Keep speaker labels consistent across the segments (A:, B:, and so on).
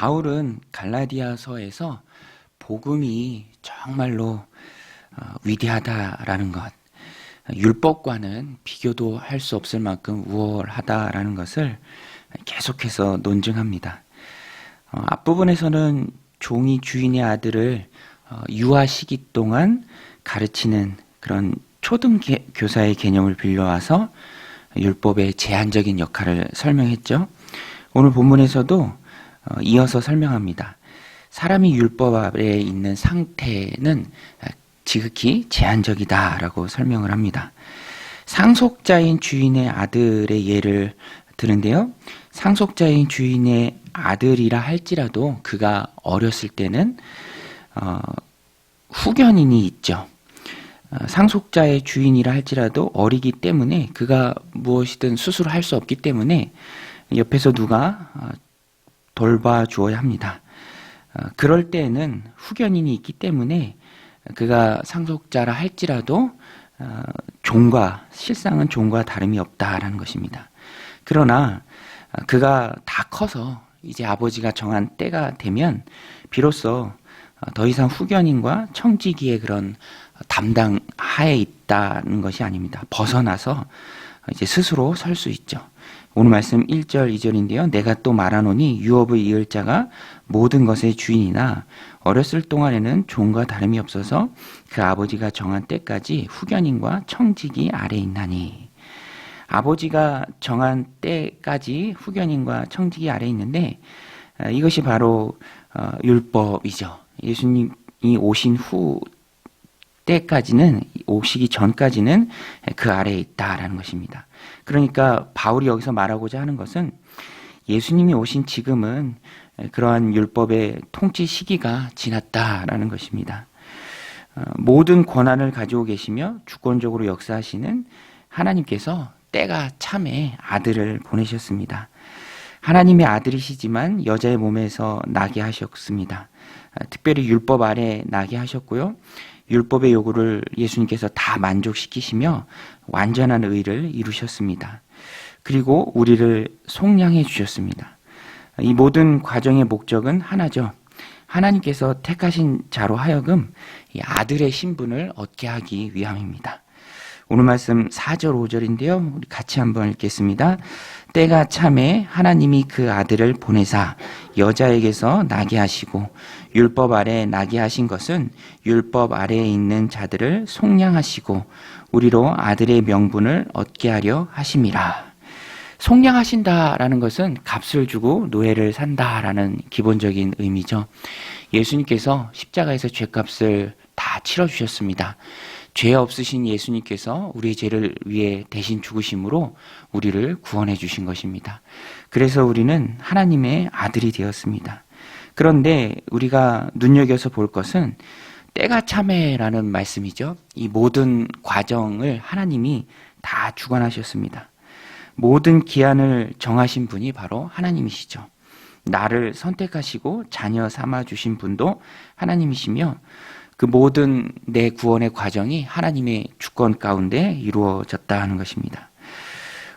A: 바울은 갈라디아서에서 복음이 정말로 어, 위대하다라는 것, 율법과는 비교도 할 수 없을 만큼 우월하다라는 것을 계속해서 논증합니다. 어, 앞부분에서는 종이 주인의 아들을 어, 유아 시기 동안 가르치는 그런 초등 교사의 개념을 빌려와서 율법의 제한적인 역할을 설명했죠. 오늘 본문에서도 어, 이어서 설명합니다. 사람이 율법 아래 있는 상태는 지극히 제한적이다라고 설명을 합니다. 상속자인 주인의 아들의 예를 드는데요. 상속자인 주인의 아들이라 할지라도 그가 어렸을 때는 어, 후견인이 있죠. 어, 상속자의 주인이라 할지라도 어리기 때문에 그가 무엇이든 스스로 할 수 없기 때문에 옆에서 누가 어, 돌봐 주어야 합니다. 어, 그럴 때에는 후견인이 있기 때문에 그가 상속자라 할지라도 어, 종과 실상은 종과 다름이 없다라는 것입니다. 그러나 어, 그가 다 커서 이제 아버지가 정한 때가 되면 비로소 어, 더 이상 후견인과 청지기의 그런 담당 하에 있다는 것이 아닙니다. 벗어나서 이제 스스로 설 수 있죠. 오늘 말씀 1절, 2절인데요. 내가 또 말하노니 유업의 이을 자가 모든 것의 주인이나 어렸을 동안에는 종과 다름이 없어서 그 아버지가 정한 때까지 후견인과 청직이 아래 있나니. 아버지가 정한 때까지 후견인과 청직이 아래 있는데 아, 이것이 바로 어, 율법이죠. 예수님이 오신 후 때까지는 오시기 전까지는 그 아래에 있다라는 것입니다. 그러니까 바울이 여기서 말하고자 하는 것은 예수님이 오신 지금은 그러한 율법의 통치 시기가 지났다라는 것입니다. 어, 모든 권한을 가지고 계시며 주권적으로 역사하시는 하나님께서 때가 참에 아들을 보내셨습니다. 하나님의 아들이시지만 여자의 몸에서 나게 하셨습니다. 어, 특별히 율법 아래 나게 하셨고요. 율법의 요구를 예수님께서 다 만족시키시며 완전한 의를 이루셨습니다. 그리고 우리를 속량해 주셨습니다. 이 모든 과정의 목적은 하나죠. 하나님께서 택하신 자로 하여금 아들의 신분을 얻게 하기 위함입니다. 오늘 말씀 4절, 5절인데요. 우리 같이 한번 읽겠습니다. 때가 참에 하나님이 그 아들을 보내사 여자에게서 나게 하시고 율법 아래 나게 하신 것은 율법 아래에 있는 자들을 속량하시고 우리로 아들의 명분을 얻게 하려 하심이라. 속량하신다라는 것은 값을 주고 노예를 산다라는 기본적인 의미죠. 예수님께서 십자가에서 죄값을 다 치러주셨습니다. 죄 없으신 예수님께서 우리의 죄를 위해 대신 죽으심으로 우리를 구원해 주신 것입니다. 그래서 우리는 하나님의 아들이 되었습니다. 그런데 우리가 눈여겨서 볼 것은 때가 참해라는 말씀이죠. 이 모든 과정을 하나님이 다 주관하셨습니다. 모든 기한을 정하신 분이 바로 하나님이시죠. 나를 선택하시고 자녀 삼아 주신 분도 하나님이시며 그 모든 내 구원의 과정이 하나님의 주권 가운데 이루어졌다 하는 것입니다.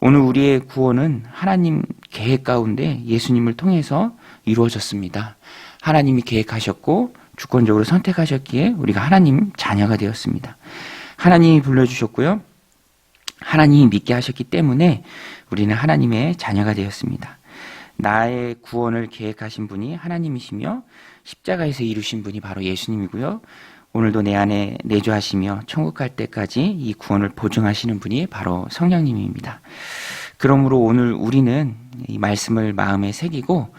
A: 오늘 우리의 구원은 하나님 계획 가운데 예수님을 통해서 이루어졌습니다. 하나님이 계획하셨고 주권적으로 선택하셨기에 우리가 하나님 자녀가 되었습니다. 하나님이 불러주셨고요. 하나님이 믿게 하셨기 때문에 우리는 하나님의 자녀가 되었습니다. 나의 구원을 계획하신 분이 하나님이시며 십자가에서 이루신 분이 바로 예수님이고요. 오늘도 내 안에 내주하시며 천국 갈 때까지 이 구원을 보증하시는 분이 바로 성령님입니다. 그러므로 오늘 우리는 이 말씀을 마음에 새기고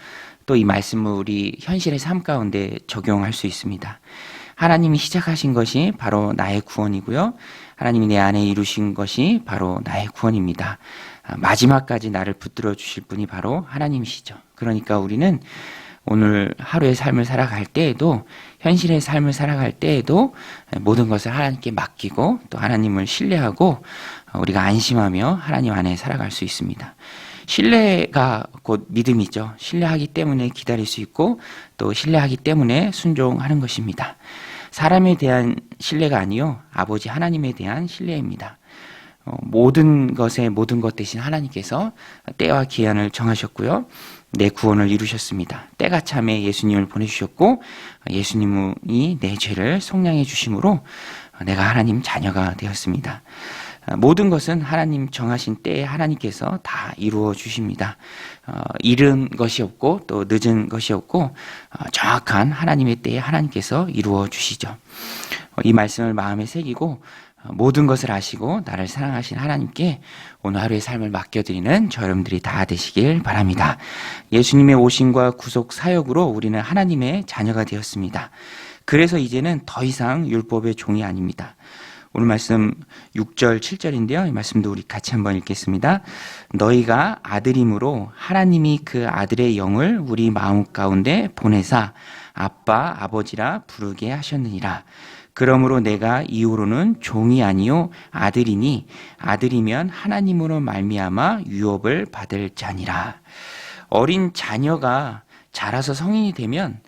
A: 또 이 말씀을 우리 현실의 삶 가운데 적용할 수 있습니다. 하나님이 시작하신 것이 바로 나의 구원이고요. 하나님이 내 안에 이루신 것이 바로 나의 구원입니다. 마지막까지 나를 붙들어 주실 분이 바로 하나님이시죠. 그러니까 우리는 오늘 하루의 삶을 살아갈 때에도 현실의 삶을 살아갈 때에도 모든 것을 하나님께 맡기고 또 하나님을 신뢰하고 우리가 안심하며 하나님 안에 살아갈 수 있습니다. 신뢰가 곧 믿음이죠. 신뢰하기 때문에 기다릴 수 있고 또 신뢰하기 때문에 순종하는 것입니다. 사람에 대한 신뢰가 아니요 아버지 하나님에 대한 신뢰입니다. 어, 모든 것의 모든 것 대신 하나님께서 때와 기한을 정하셨고요. 내 구원을 이루셨습니다. 때가 참에 예수님을 보내주셨고 예수님이 내 죄를 속량해 주심으로 내가 하나님 자녀가 되었습니다. 모든 것은 하나님 정하신 때에 하나님께서 다 이루어 주십니다. 어, 이른 것이 없고 또 늦은 것이 없고 어, 정확한 하나님의 때에 하나님께서 이루어 주시죠. 어, 이 말씀을 마음에 새기고 어, 모든 것을 아시고 나를 사랑하신 하나님께 오늘 하루의 삶을 맡겨드리는 저 여러분들이 다 되시길 바랍니다. 예수님의 오심과 구속 사역으로 우리는 하나님의 자녀가 되었습니다. 그래서 이제는 더 이상 율법의 종이 아닙니다. 오늘 말씀 6절, 7절인데요. 이 말씀도 우리 같이 한번 읽겠습니다. 너희가 아들임으로 하나님이 그 아들의 영을 우리 마음 가운데 보내사 아빠, 아버지라 부르게 하셨느니라. 그러므로 내가 이후로는 종이 아니요 아들이니 아들이면 하나님으로 말미암아 유업을 받을 자니라. 어린 자녀가 자라서 성인이 되면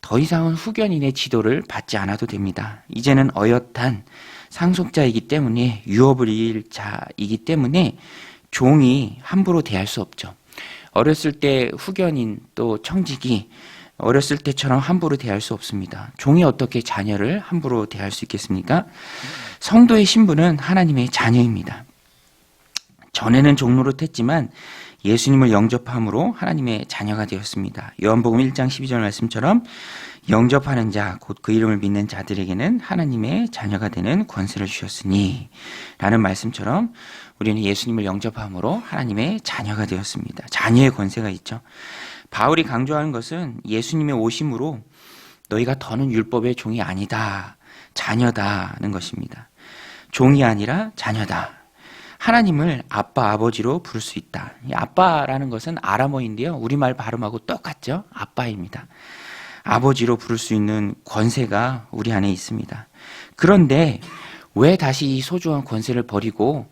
A: 더 이상은 후견인의 지도를 받지 않아도 됩니다. 이제는 어엿한 상속자이기 때문에 유업을 이을 자이기 때문에 종이 함부로 대할 수 없죠. 어렸을 때 후견인 또 청직이 어렸을 때처럼 함부로 대할 수 없습니다. 종이 어떻게 자녀를 함부로 대할 수 있겠습니까? 성도의 신분은 하나님의 자녀입니다. 전에는 종로릇했지만 예수님을 영접함으로 하나님의 자녀가 되었습니다. 요한복음 1장 12절 말씀처럼 영접하는 자, 곧 그 이름을 믿는 자들에게는 하나님의 자녀가 되는 권세를 주셨으니 라는 말씀처럼 우리는 예수님을 영접함으로 하나님의 자녀가 되었습니다. 자녀의 권세가 있죠. 바울이 강조하는 것은 예수님의 오심으로 너희가 더는 율법의 종이 아니다. 자녀다는 것입니다. 종이 아니라 자녀다. 하나님을 아빠, 아버지로 부를 수 있다. 아빠라는 것은 아람어인데요. 우리말 발음하고 똑같죠? 아빠입니다. 아버지로 부를 수 있는 권세가 우리 안에 있습니다. 그런데 왜 다시 이 소중한 권세를 버리고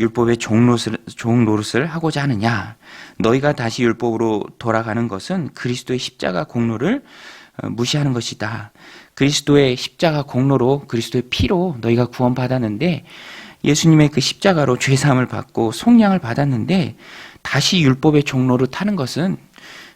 A: 율법의 종노릇을, 종노릇을 하고자 하느냐? 너희가 다시 율법으로 돌아가는 것은 그리스도의 십자가 공로를 어, 무시하는 것이다. 그리스도의 십자가 공로로 그리스도의 피로 너희가 구원받았는데 예수님의 그 십자가로 죄사함을 받고 속량을 받았는데 다시 율법의 종로를 타는 것은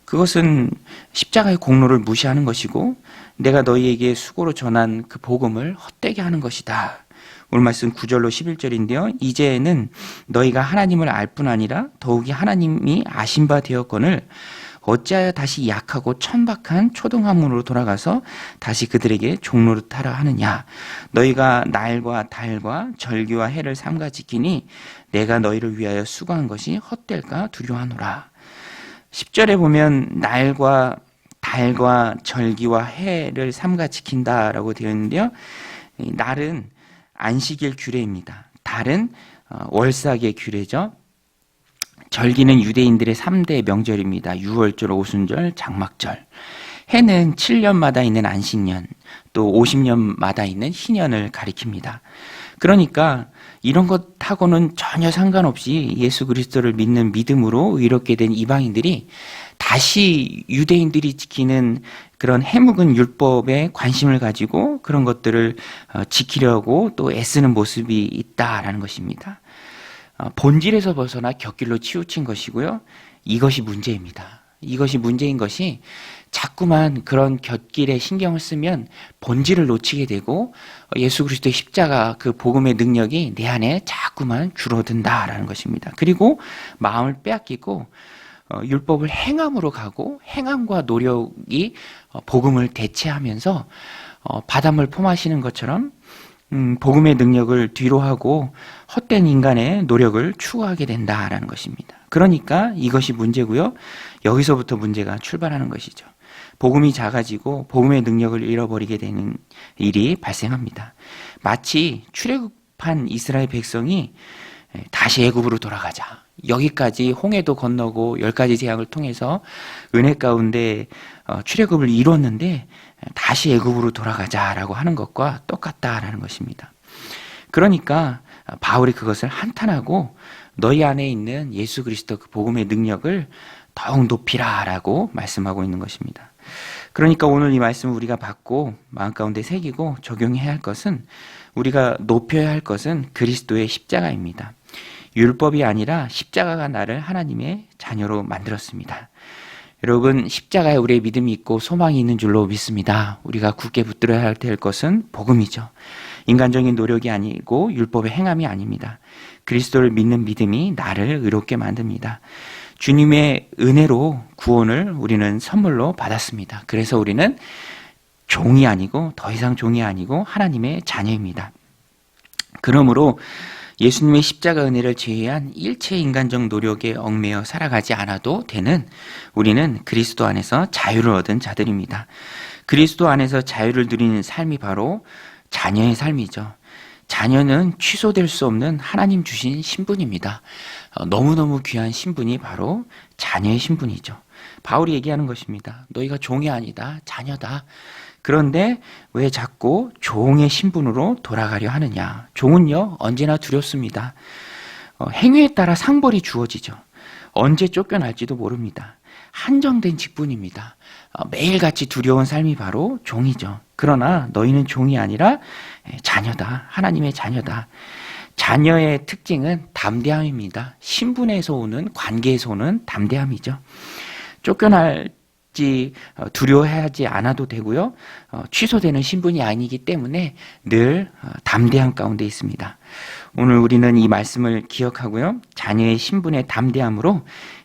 A: 그것은 십자가의 공로를 무시하는 것이고 내가 너희에게 수고로 전한 그 복음을 헛되게 하는 것이다. 오늘 말씀 9절로 11절인데요. 이제는 너희가 하나님을 알 뿐 아니라 더욱이 하나님이 아신 바 되었거늘 어찌하여 다시 약하고 천박한 초등학문으로 돌아가서 다시 그들에게 종로를 타라 하느냐 너희가 날과 달과 절기와 해를 삼가 지키니 내가 너희를 위하여 수고한 것이 헛될까 두려워하노라 10절에 보면 날과 달과 절기와 해를 삼가 지킨다라고 되어 있는데요. 날은 안식일 규례입니다. 달은 어, 월삭의 규례죠. 절기는 유대인들의 3대 명절입니다. 6월절, 오순절, 장막절. 해는 7년마다 있는 안식년, 또 50년마다 있는 희년을 가리킵니다. 그러니까 이런 것하고는 전혀 상관없이 예수 그리스도를 믿는 믿음으로 의롭게 된 이방인들이 다시 유대인들이 지키는 그런 해묵은 율법에 관심을 가지고 그런 것들을 어, 지키려고 또 애쓰는 모습이 있다라는 것입니다. 어, 본질에서 벗어나 격길로 치우친 것이고요. 이것이 문제입니다. 이것이 문제인 것이 자꾸만 그런 곁길에 신경을 쓰면 본질을 놓치게 되고 예수 그리스도의 십자가 그 복음의 능력이 내 안에 자꾸만 줄어든다라는 것입니다. 그리고 마음을 빼앗기고 어, 율법을 행함으로 가고 행함과 노력이 어, 복음을 대체하면서 어, 바닷물 포마시는 것처럼 음, 복음의 능력을 뒤로하고 헛된 인간의 노력을 추구하게 된다라는 것입니다. 그러니까 이것이 문제고요. 여기서부터 문제가 출발하는 것이죠. 복음이 작아지고 복음의 능력을 잃어버리게 되는 일이 발생합니다. 마치 출애굽한 이스라엘 백성이 다시 애굽으로 돌아가자. 여기까지 홍해도 건너고 열 가지 재앙을 통해서 은혜 가운데 어, 출애굽을 이뤘는데 다시 애굽으로 돌아가자라고 하는 것과 똑같다라는 것입니다. 그러니까 바울이 그것을 한탄하고 너희 안에 있는 예수 그리스도 그 복음의 능력을 더욱 높이라라고 말씀하고 있는 것입니다. 그러니까 오늘 이 말씀을 우리가 받고 마음 가운데 새기고 적용해야 할 것은 우리가 높여야 할 것은 그리스도의 십자가입니다. 율법이 아니라 십자가가 나를 하나님의 자녀로 만들었습니다. 여러분 십자가에 우리의 믿음이 있고 소망이 있는 줄로 믿습니다. 우리가 굳게 붙들어야 될 것은 복음이죠. 인간적인 노력이 아니고 율법의 행함이 아닙니다. 그리스도를 믿는 믿음이 나를 의롭게 만듭니다. 주님의 은혜로 구원을 우리는 선물로 받았습니다. 그래서 우리는 종이 아니고 더 이상 종이 아니고 하나님의 자녀입니다. 그러므로 예수님의 십자가 은혜를 제외한 일체 인간적 노력에 얽매여 살아가지 않아도 되는 우리는 그리스도 안에서 자유를 얻은 자들입니다. 그리스도 안에서 자유를 누리는 삶이 바로 자녀의 삶이죠. 자녀는 취소될 수 없는 하나님 주신 신분입니다. 어, 너무너무 귀한 신분이 바로 자녀의 신분이죠. 바울이 얘기하는 것입니다. 너희가 종이 아니다, 자녀다. 그런데 왜 자꾸 종의 신분으로 돌아가려 하느냐? 종은요, 언제나 두렵습니다. 어, 행위에 따라 상벌이 주어지죠. 언제 쫓겨날지도 모릅니다. 한정된 직분입니다. 어, 매일같이 두려운 삶이 바로 종이죠. 그러나 너희는 종이 아니라 예, 자녀다. 하나님의 자녀다. 자녀의 특징은 담대함입니다. 신분에서 오는 관계에서 오는 담대함이죠. 쫓겨날 지 어, 두려워하지 않아도 되고요. 어, 취소되는 신분이 아니기 때문에 늘 어, 담대함 가운데 있습니다. 오늘 우리는 이 말씀을 기억하고요. 자녀의 신분의 담대함으로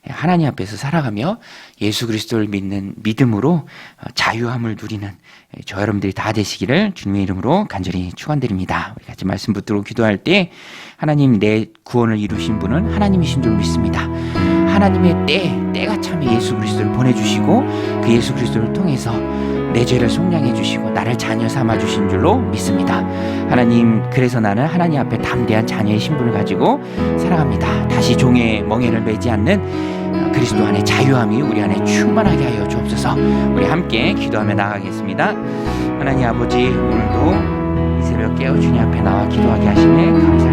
A: 하나님 앞에서 살아가며 예수 그리스도를 믿는 믿음으로 자유함을 누리는 저 여러분들이 다 되시기를 주님의 이름으로 간절히 축원드립니다. 우리 같이 말씀 붙들고 기도할 때 하나님 내 구원을 이루신 분은 하나님이신 줄 믿습니다. 하나님의 때 때가 참에 예수 그리스도를 보내주시고 그 예수 그리스도를 통해서 내 죄를 속량해 주시고 나를 자녀 삼아 주신 줄로 믿습니다. 하나님 그래서 나는 하나님 앞에 담대한 자녀의 신분을 가지고 살아갑니다. 다시 종의 멍에를 매지 않는 어, 그리스도 안에 자유함이 우리 안에 충만하게 하여 주옵소서. 우리 함께 기도하며 나가겠습니다. 하나님 아버지 오늘도 이 새벽 깨어 주님 앞에 나와 기도하게 하시네 감사합니다.